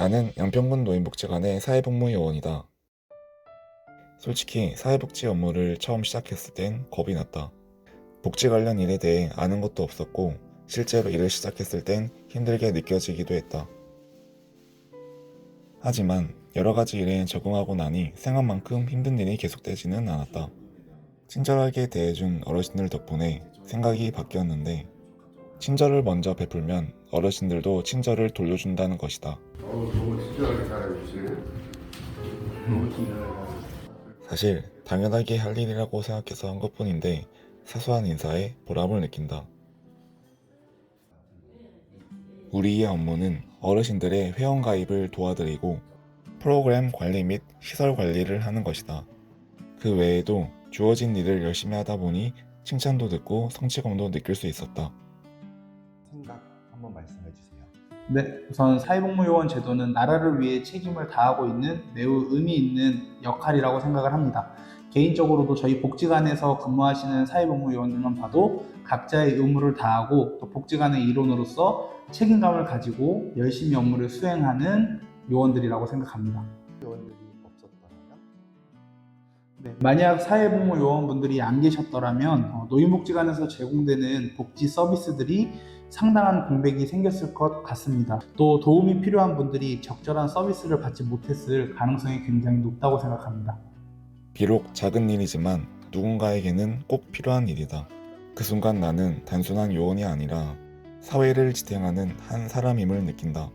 나는 양평군 노인복지관의 사회복무요원이다. 솔직히 사회복지 업무를 처음 시작했을 땐 겁이 났다. 복지 관련 일에 대해 아는 것도 없었고 실제로 일을 시작했을 땐 힘들게 느껴지기도 했다. 하지만 여러 가지 일에 적응하고 나니 생각만큼 힘든 일이 계속되지는 않았다. 친절하게 대해준 어르신들 덕분에 생각이 바뀌었는데 친절을 먼저 베풀면 어르신들도 친절을 돌려준다는 것이다. 어우 너무 친절하게 잘해주시네. 너무 친절하게. 사실 당연하게 할 일이라고 생각해서 한 것뿐인데 사소한 인사에 보람을 느낀다. 우리의 업무는 어르신들의 회원 가입을 도와드리고 프로그램 관리 및 시설 관리를 하는 것이다. 그 외에도 주어진 일을 열심히 하다 보니 칭찬도 듣고 성취감도 느낄 수 있었다. 생각 한번 말씀해 주세요. 네, 우선 사회복무요원 제도는 나라를 위해 책임을 다하고 있는 매우 의미 있는 역할이라고 생각을 합니다. 개인적으로도 저희 복지관에서 근무하시는 사회복무요원들만 봐도 각자의 의무를 다하고 또 복지관의 일원으로서 책임감을 가지고 열심히 업무를 수행하는 요원들이라고 생각합니다. 네, 만약 사회복무 요원분들이 안 계셨더라면 어, 노인복지관에서 제공되는 복지 서비스들이 상당한 공백이 생겼을 것 같습니다. 또 도움이 필요한 분들이 적절한 서비스를 받지 못했을 가능성이 굉장히 높다고 생각합니다. 비록 작은 일이지만 누군가에게는 꼭 필요한 일이다. 그 순간 나는 단순한 요원이 아니라 사회를 지탱하는 한 사람임을 느낀다.